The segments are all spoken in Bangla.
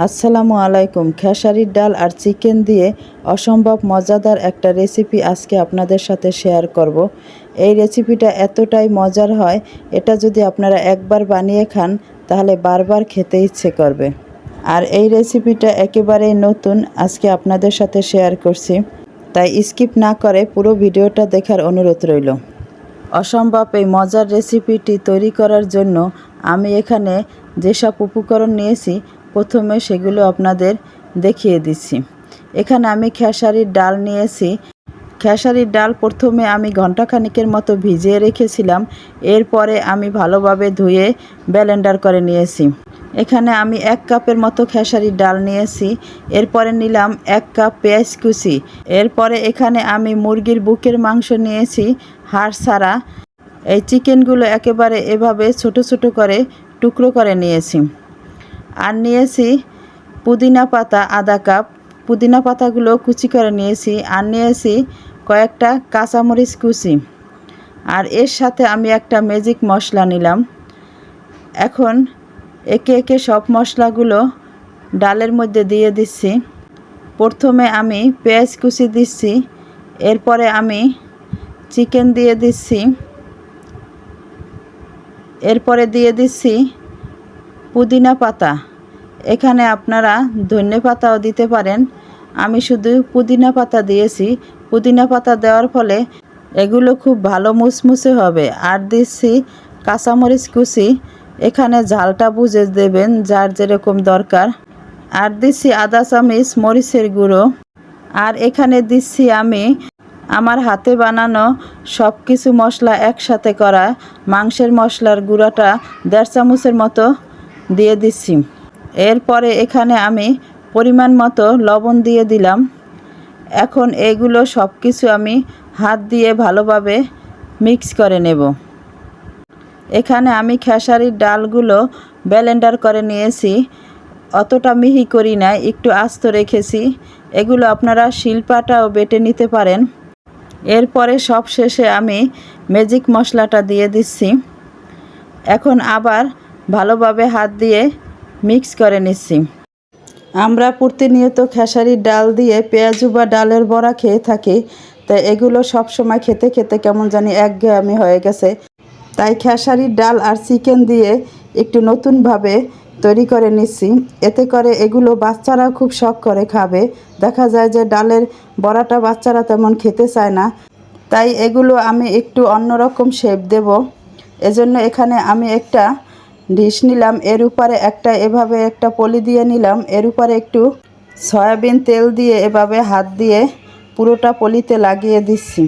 আসসালামু আলাইকুম। খেসারির ডাল আর চিকেন দিয়ে অসম্ভব মজাদার একটা রেসিপি আজকে আপনাদের সাথে শেয়ার করব। এই রেসিপিটা এতটাই মজার হয়, এটা যদি আপনারা একবার বানিয়ে খান, তাহলে বারবার খেতে ইচ্ছে করবে। আর এই রেসিপিটা একেবারেই নতুন, আজকে আপনাদের সাথে শেয়ার করছি। তাই স্কিপ না করে পুরো ভিডিওটা দেখার অনুরোধ রইল। অসম্ভব এই মজার রেসিপিটি তৈরি করার জন্য আমি এখানে যেসব উপকরণ নিয়েছি প্রথমে সেগুলো আপনাদের দেখিয়ে দিচ্ছি। এখানে আমি খেসারির ডাল নিয়েছি। খেসারির ডাল প্রথমে আমি ঘন্টাখানিকের মতো ভিজিয়ে রেখেছিলাম। এরপরে আমি ভালোভাবে ধুয়ে ব্লেন্ডার করে নিয়েছি। এখানে আমি এক কাপের মতো খেসারির ডাল নিয়েছি। এরপরে নিলাম এক কাপ পেঁয়াজ কুচি। এরপরে এখানে আমি মুরগির বুকের মাংস নিয়েছি হাড় ছাড়া। এই চিকেনগুলো একেবারে এভাবে ছোট ছোট করে টুকরো করে নিয়েছি। আর নিয়েছি পুদিনা পাতা, আধা কাপ। পুদিনা পাতাগুলো কুচি করে নিয়েছি আর নিয়েছি কয়েকটা কাঁচামরিচ কুচি। আর এর সাথে আমি একটা ম্যাজিক মশলা নিলাম। এখন একে একে সব মশলাগুলো ডালের মধ্যে দিয়ে দিচ্ছি। প্রথমে আমি পেঁয়াজ কুচি দিচ্ছি। এরপরে আমি চিকেন দিয়ে দিচ্ছি। এরপরে দিয়ে দিচ্ছি পুদিনা পাতা। এখানে আপনারা ধনে পাতাও দিতে পারেন। আমি শুধু পুদিনা পাতা দিয়েছি। পুদিনা পাতা দেওয়ার ফলে এগুলো খুব ভালো মুসমুসে হবে। আর দিচ্ছি কাঁচামরিচ কুচি। এখানে ঝালটা বুঝে দেবেন যার যেরকম দরকার। আর দিচ্ছি আদা চামিচ, মরিচের গুঁড়ো। আর এখানে দিচ্ছি আমি আমার হাতে বানানো সব কিছু মশলা একসাথে করা। মাংসের মশলার গুঁড়াটা দেড় চামচের মতো দিয়ে দিচ্ছি। এরপরে এখানে আমি পরিমাণ মতো লবণ দিয়ে দিলাম। এখন এগুলো সব কিছু আমি হাত দিয়ে ভালোভাবে মিক্স করে নেব। এখানে আমি খেসারির ডালগুলো ব্লেন্ডার করে নিয়েছি। অতটা মিহি করি না একটু আস্ত রেখেছি। এগুলো আপনারা শিল্পাটাও বেটে নিতে পারেন। এরপরে সব শেষে আমি ম্যাজিক মশলাটা দিয়ে দিচ্ছি। এখন আবার ভালোভাবে হাত দিয়ে মিক্স করে নিচ্ছি। আমরা প্রতিনিয়ত খেসারির ডাল দিয়ে পেঁয়াজু বা ডালের বড়া খেয়ে থাকি, তাই এগুলো সব সময় খেতে খেতে কেমন জানি একঘেয়েমি হয়ে গেছে। তাই খেসারির ডাল আর চিকেন দিয়ে একটু নতুনভাবে তৈরি করে নিচ্ছি। এতে করে এগুলো বাচ্চারা খুব শখ করে খাবে। দেখা যায় যে ডালের বড়াটা বাচ্চারা তেমন খেতে চায় না। তাই এগুলো আমি একটু অন্যরকম শেপ দেব। এজন্য এখানে আমি একটা ডিশ নিলাম, এর উপরে একটা, এভাবে একটা পলি দিয়ে নিলাম, এর উপরে একটু সয়াবিন তেল দিয়ে এভাবে হাত দিয়ে পুরোটা পলিতে লাগিয়ে দিচ্ছি।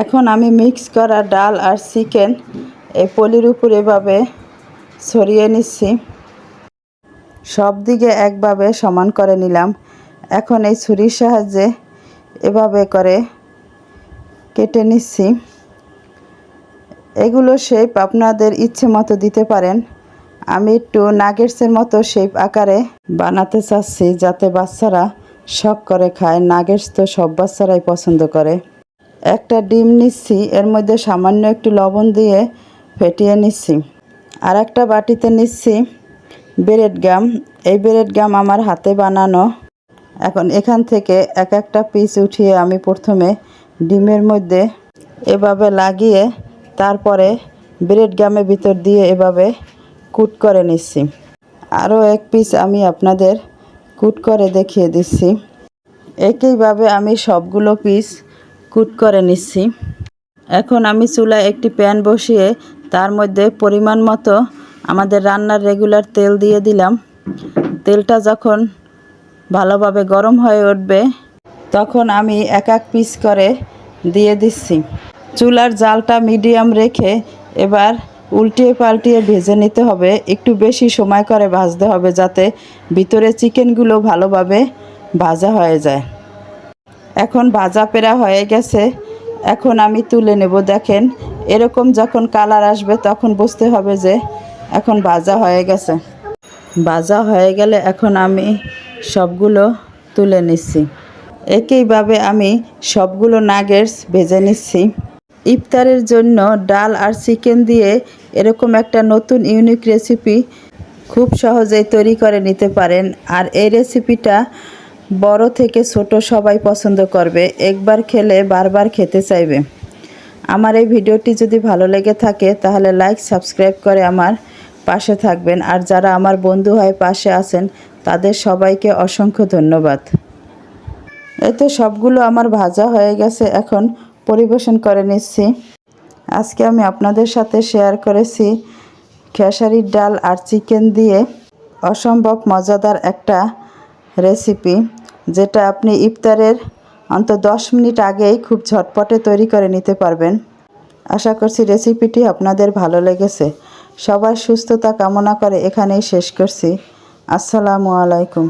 এখন আমি মিক্স করা ডাল আর চিকেন এই পলির উপর এভাবে ছড়িয়ে নিচ্ছি। সব দিকে একভাবে সমান করে নিলাম। এখন এই ছুরির সাহায্যে এভাবে করে কেটে নিচ্ছি। এগুলো শেপ আপনাদের ইচ্ছে মতো দিতে পারেন। আমি একটু নাগেটসের মতো শেপ আকারে বানাতে চাচ্ছি যাতে বাচ্চারা শখ করে খায়। নাগেটস তো সব বাচ্চারাই পছন্দ করে। একটা ডিম নিচ্ছি, এর মধ্যে সামান্য একটু লবণ দিয়ে ফেটিয়ে নিচ্ছি। আর একটা বাটিতে নিচ্ছি ব্রেড গাম এই ব্রেড গাম আমার হাতে বানানো। এখন এখান থেকে এক একটা পিস উঠিয়ে আমি প্রথমে ডিমের মধ্যে এভাবে লাগিয়ে তারপরে ব্রেড গামের ভিতর দিয়ে এভাবে কুট করে নিচ্ছি। আরও এক পিস আমি আপনাদের কুট করে দেখিয়ে দিচ্ছি। একইভাবে আমি সবগুলো পিস কুট করে নিচ্ছি। এখন আমি চুলায় একটি প্যান বসিয়ে তার মধ্যে পরিমাণ মতো আমাদের রান্নার রেগুলার তেল দিয়ে দিলাম। তেলটা যখন ভালোভাবে গরম হয়ে উঠবে, তখন আমি এক এক পিস করে দিয়ে দিচ্ছি। চুলার জালটা মিডিয়াম রেখে এবার উল্টিয়ে পাল্টিয়ে ভেজে নিতে হবে। একটু বেশি সময় করে ভাজতে হবে যাতে ভিতরে চিকেনগুলো ভালোভাবে ভাজা হয়ে যায়। এখন ভাজা পেরা হয়ে গেছে। এখন আমি তুলে নেব। দেখেন, এরকম যখন কালার আসবে তখন বুঝতে হবে যে এখন ভাজা হয়ে গেছে। ভাজা হয়ে গেলে এখন আমি সবগুলো তুলে নিচ্ছি। একইভাবে আমি সবগুলো নাগেটস ভেজে নিচ্ছি। ইফতারের জন্য ডাল আর চিকেন দিয়ে এরকম একটা নতুন ইউনিক রেসিপি খুব সহজেই তৈরি করে নিতে পারেন। আর এই রেসিপিটা বড় থেকে ছোট সবাই পছন্দ করবে। একবার খেলে বারবার খেতে চাইবে। আমার এই ভিডিওটি যদি ভালো লেগে থাকে, তাহলে লাইক, সাবস্ক্রাইব করে আমার পাশে থাকবেন। আর যারা আমার বন্ধু হয়ে পাশে আছেন, তাদের সবাইকে অসংখ্য ধন্যবাদ। এতে সবগুলো আমার ভাজা হয়ে গেছে। এখন পরিবেশন করে নিচ্ছি। আজকে আমি আপনাদের সাথে শেয়ার করেছি খেসারির ডাল আর চিকেন দিয়ে অসম্ভব মজাদার একটা রেসিপি যেটা আপনি ইফতারের অন্ত দশ মিনিট আগেই খুব ঝটপটে তৈরি করে নিতে পারবেন। আশা করছি রেসিপিটি আপনাদের ভালো লেগেছে। সবার সুস্থতা কামনা করে এখানেই শেষ করছি। আসসালামু আলাইকুম।